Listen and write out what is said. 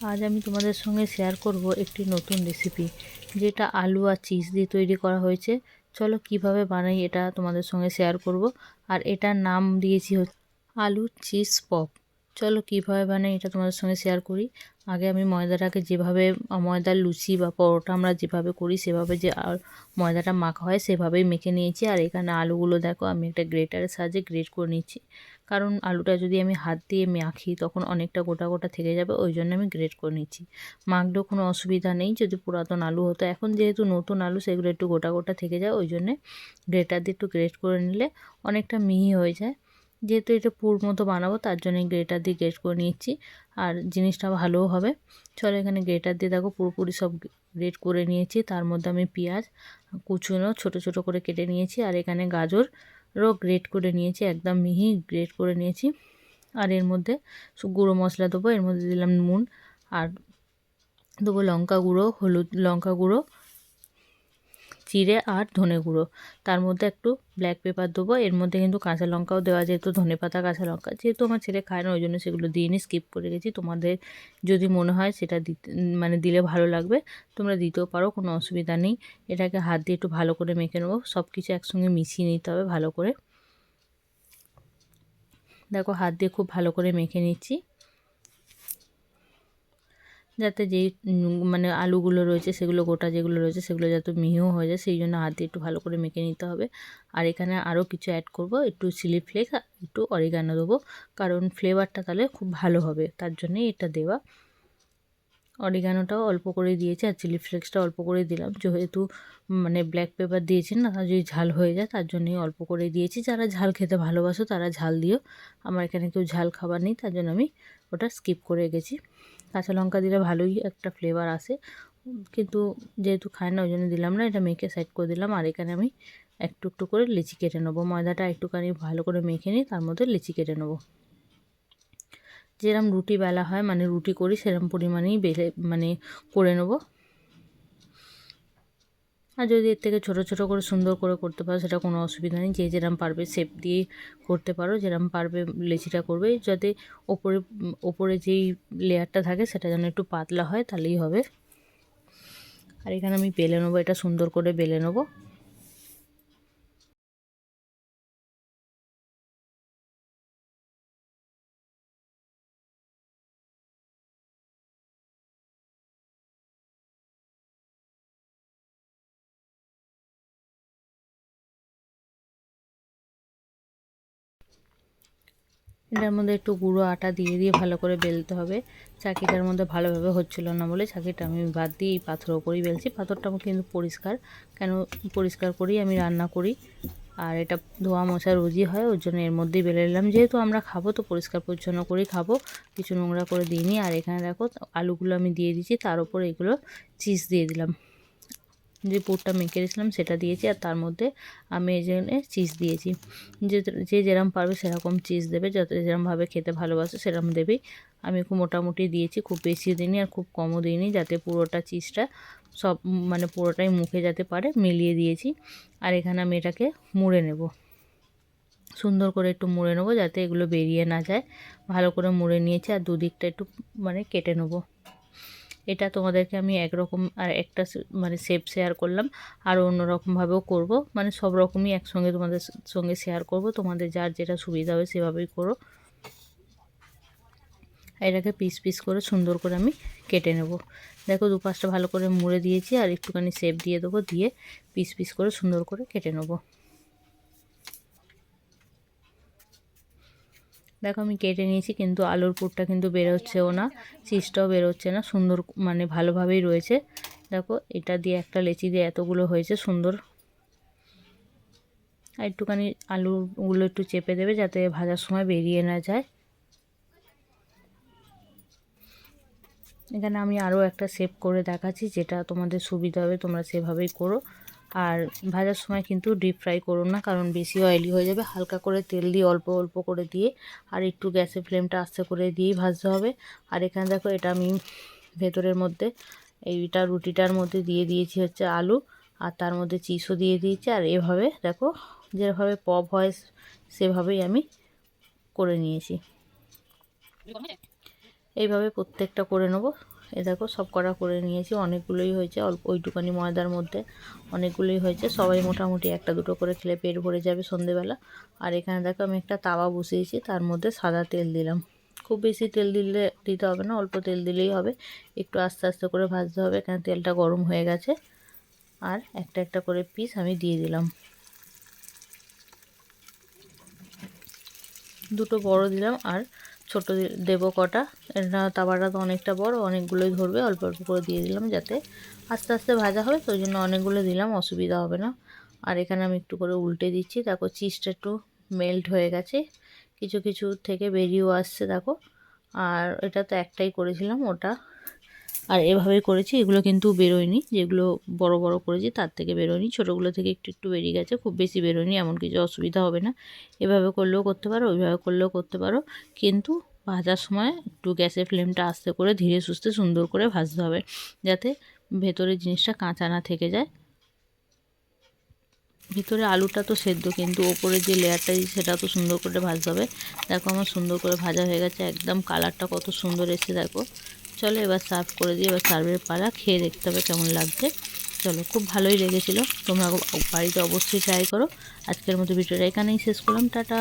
আজ আমি তোমাদের সঙ্গে শেয়ার করব একটি নতুন রেসিপি যেটা আলু আর চিজ দিয়ে তৈরি করা হয়েছে। চলো কীভাবে বানাই এটা তোমাদের সঙ্গে শেয়ার করব। আর এটার নাম দিয়েছি আলু চিজ পপ চলো কীভাবে বানাই এটা তোমাদের সঙ্গে শেয়ার করি। আগে আমি ময়দাটাকে যেভাবে, ময়দার লুচি বা পরোটা আমরা যেভাবে করি, সেভাবে যে ময়দাটা মাখা হয়, সেভাবেই মেখে নিয়েছি। আর এখানে আলুগুলো দেখো, আমি একটা গ্রেটারের সাহায্যে গ্রেট করে নিচ্ছি। কারণ আলুটা যদি আমি হাত দিয়ে মাখি, তখন অনেকটা গোটা গোটা থেকে যাবে, ওই জন্য আমি গ্রেট করে নিচ্ছি। মাখলেও কোনো অসুবিধা নেই, যদি পুরাতন আলু হতো। এখন যেহেতু নতুন আলু, সেগুলো একটু গোটা গোটা থেকে যায়, ওই জন্যে গ্রেটার দিয়ে একটু গ্রেট করে নিলে অনেকটা মিহি হয়ে যায়। যেহেতু এটা পুর মতো বানাবো, তার জন্য গ্রেটার দিয়ে গ্রেট করে নিচ্ছি। আর জিনিসটা ভালোও হবে। চলো এখানে গ্রেটার দিয়ে দেখো, পুরোপুরি সব গ্রেট করে নিয়েছি। তার মধ্যে আমি পেঁয়াজ, কুচুনো ছোট ছোট করে কেটে নিয়েছি। আর এখানে গাজরও গ্রেট করে নিয়েছি, একদম মিহি গ্রেট করে নিয়েছি। আর এর মধ্যে গুঁড়ো মশলা দেবো, এর মধ্যে দিলাম নুন আর দেবো লঙ্কা গুঁড়ো, হলুদ, লঙ্কা গুঁড়ো জিরে আর ধনে গুঁড়ো। তার মধ্যে একটু ব্ল্যাক পেপার দেবো। এর মধ্যে কিন্তু কাঁচা লঙ্কাও দেওয়া যেহেতু ধনে পাতা, কাঁচা লঙ্কা। যেহেতু আমার ছেলে খায় না, ওই জন্য সেগুলো দিয়ে নিয়ে স্কিপ করে গেছি। তোমাদের যদি মনে হয় সেটা দিতে মানে দিলে ভালো লাগবে। তোমরা দিতেও পারো, কোনো অসুবিধা নেই। এটাকে হাত দিয়ে একটু ভালো করে মেখে নেব। সব কিছু একসঙ্গে মিশিয়ে নিতে হবে ভালো করে। দেখো, হাত দিয়ে খুব ভালো করে মেখে নিচ্ছি। যাতে যেই মানে আলুগুলো রয়েছে, সেগুলো গোটা যেগুলো রয়েছে, সেগুলো যাতে মিহিও হয়ে যায়, সেই জন্য হাত একটু ভালো করে মেখে নিতে হবে। আর এখানে আরও কিছু অ্যাড করব, একটু চিলি ফ্লেক্স একটু অরিগানো দেবো, কারণ ফ্লেভারটা তাহলে খুব ভালো হবে, তার জন্যই এটা দেওয়া। অরিগানোটাও অল্প করে দিয়েছি আর চিলি ফ্লেক্সটা অল্প করে দিলাম। যেহেতু মানে ব্ল্যাক পেপার দিয়েছি না, যদি ঝাল হয়ে যায় তার জন্যই অল্প করে দিয়েছি। যারা ঝাল খেতে ভালোবাসো তারা ঝাল দিও। আমার এখানে কেউ ঝাল খাবার নেই, তার জন্য আমি ওটা স্কিপ করে গেছি কাঁচা লঙ্কা দিলে ভালোই একটা ফ্লেভার আসে। কিন্তু যেহেতু খায় না, ওই জন্য দিলাম না, এটা মেখে সাইড করে দিলাম। আর এখানে আমি একটু একটু করে লিচি কেটে নেব। ময়দাটা একটুখানি ভালো করে মেখে নিই তার মধ্যে লিচি কেটে নেব। যেরম রুটি বেলা হয় মানে রুটি করি, সেরম পরিমাণেই বেলে মানে করে নেব। আর যদি এর থেকে ছোটো ছোটো করে সুন্দর করে করতে পারো, সেটা কোনো অসুবিধা নেই। যে যেরম পারবে শেপ দিয়ে করতে পারো, যেরম পারবে লেচিটা করবে। যাতে ওপরে ওপরে যেই লেয়ারটা থাকে, সেটা যেন একটু পাতলা হয়, তাহলেই হবে। আর এখানে আমি বেলে নেব, এটা সুন্দর করে বেলে নেব। এটার মধ্যে একটু গুঁড়ো আটা দিয়ে দিয়ে ভালো করে বেলতে হবে। চাকিটার মধ্যে ভালোভাবে হচ্ছিল না বলে চাকিটা আমি বাদ দিয়ে এই পাথরের ওপরেই বেলছি। পাথরটা আমার কিন্তু পরিষ্কার, কেন পরিষ্কার করেই আমি রান্না করি। আর এটা ধোয়া মশা রোজই হয়, ওর জন্য এর মধ্যেই বেলে নিলাম। যেহেতু আমরা খাব তো পরিষ্কার পরিচ্ছন্ন করেই খাব, কিছু নোংরা করে দিইনি। আর এখানে দেখো, আলুগুলো আমি দিয়ে দিচ্ছি তার উপর এগুলো চিজ দিয়ে দিলাম। যে পুরটা মেখে রেখেছিলাম সেটা দিয়েছি আর তার মধ্যে আমি এই জন্য চিজ দিয়েছি। যে যে যেরম পারবে সেরকম চিজ দেবে, যত যেরমভাবে খেতে ভালোবাসে সেরকম দেবেই। আমি খুব মোটামুটি দিয়েছি, খুব বেশি দিইনি আর খুব কমও দিইনি যাতে পুরোটা চিজটা সব মানে পুরোটাই মুখে যাতে পারে, মিলিয়ে দিয়েছি। আর এখানে আমি এটাকে মুড়ে নেব। সুন্দর করে একটু মুড়ে নেব যাতে এগুলো বেরিয়ে না যায়। ভালো করে মুড়ে নিয়েছি আর দুদিকটা একটু মানে কেটে নেব। এটা তোমাদেরকে আমি একরকম আর একটা মানে শেপ শেয়ার করলাম। আর অন্যরকমভাবেও করব। মানে সব রকমই একসঙ্গে তোমাদের সঙ্গে শেয়ার করব। তোমাদের যার যেটা সুবিধা হবে সেভাবেই করো। এটাকে পিস পিস করে সুন্দর করে আমি কেটে নেব। দেখো দুপাশটা ভালো করে মুড়ে দিয়েছি আর একটুখানি শেপ দিয়ে দেবো। দিয়ে পিস পিস করে সুন্দর করে কেটে নেব। দেখো আমি কেটে নিয়েছি, কিন্তু আলুর পুরটা কিন্তু বেরোচ্ছেও না, চিজটাও বেরোচ্ছে না, সুন্দর মানে ভালোভাবেই রয়েছে। দেখো, এটা দিয়ে একটা লেচি দিয়ে এতগুলো হয়েছে, সুন্দর। আর একটুখানি আলুগুলো একটু চেপে দেবে যাতে ভাজার সময় বেরিয়ে না যায়। এখানে আমি আরও একটা সেভ করে দেখাচ্ছি, যেটা তোমাদের সুবিধা হবে, তোমরা সেভাবেই করো। আর ভাজার সময় কিন্তু ডিপ ফ্রাই করো না, কারণ বেশি অয়েলি হয়ে যাবে। হালকা করে তেল দিয়ে অল্প অল্প করে দিয়ে আর একটু গ্যাসের ফ্লেমটা আস্তে করে দিয়েই ভাজতে হবে। আর এখানে দেখো, এটা আমি ভেতরের মধ্যে এইটা রুটিটার মধ্যে দিয়ে দিয়েছি হচ্ছে আলু, আর তার মধ্যে চিজও দিয়ে দিয়েছি। আর এভাবে দেখো, যেভাবে পপ হয়, সেভাবেই আমি করে নিয়েছি। এইভাবে প্রত্যেকটা করে নেব। এ দেখো, সব করা করে নিয়েছি। অনেকগুলোই হয়েছে, অল্প ওইটুকানি ময়দার মধ্যে অনেকগুলোই হয়েছে। সবাই মোটামুটি একটা দুটো করে খেলে পেট ভরে যাবে সন্ধেবেলা। আর এখানে দেখো, আমি একটা তাওয়া বসিয়েছি, তার মধ্যে সাদা তেল দিলাম। খুব বেশি তেল দিলে, দিতে হবে না, অল্প তেল দিলেই হবে। একটু আস্তে আস্তে করে ভাজতে হবে এখানে তেলটা গরম হয়ে গেছে। আর একটা একটা করে পিস আমি দিয়ে দিলাম। দুটো বড় দিলাম, আর ছোট দেব কটা। এটা তাওয়াটা তো অনেকটা বড়, অনেকগুলোই ধরবে, অল্প অল্প করে দিয়ে দিলাম যাতে আস্তে আস্তে ভাজা হবে তো জন্য অনেকগুলো দিলাম, অসুবিধা হবে না। আর এখানে আমি একটু করে উল্টে দিচ্ছি, দেখো চিজটা একটু মেল্ট হয়ে গেছে। কিছু কিছু থেকে বেরিয়েও আসছে, দেখো। আর এটা তো একটাই করেছিলাম, ওটা আর এভাবেই করেছি, এগুলো কিন্তু বেরোয়নি। যেগুলো বড় বড় করেছি তার থেকে বেরোয়নি। ছোটোগুলো থেকে একটু একটু বেরিয়ে গেছে, খুব বেশি বেরোয়নি, এমন কিছু অসুবিধা হবে না। এভাবে করলেও করতে পারো, ওইভাবে করলেও করতে পারো। কিন্তু ভাজার সময় একটু গ্যাসের ফ্লেমটা আস্তে করে ধীরে সুস্থে সুন্দর করে ভাজতে হবে, যাতে ভেতরের জিনিসটা কাঁচা না থেকে যায়। ভিতরে আলুটা তো সেদ্ধ, কিন্তু ওপরে যে লেয়ারটা সেটা তো সুন্দর করে ভাজতে হবে। দেখো আমার সুন্দর করে ভাজা হয়ে গেছে, একদম কালারটা কত সুন্দর এসে দেখো। চলো এবার সার্ভ করে দিয়ে এবার সার্ভের পাড়া খেয়ে দেখতে হবে কেমন লাগছে। চলো, খুব ভালোই লেগেছিলো। তোমরা বাড়িতে অবশ্যই ট্রাই করো। আজকের মতো ভিডিওটা এখানেই শেষ করলাম। টাটা।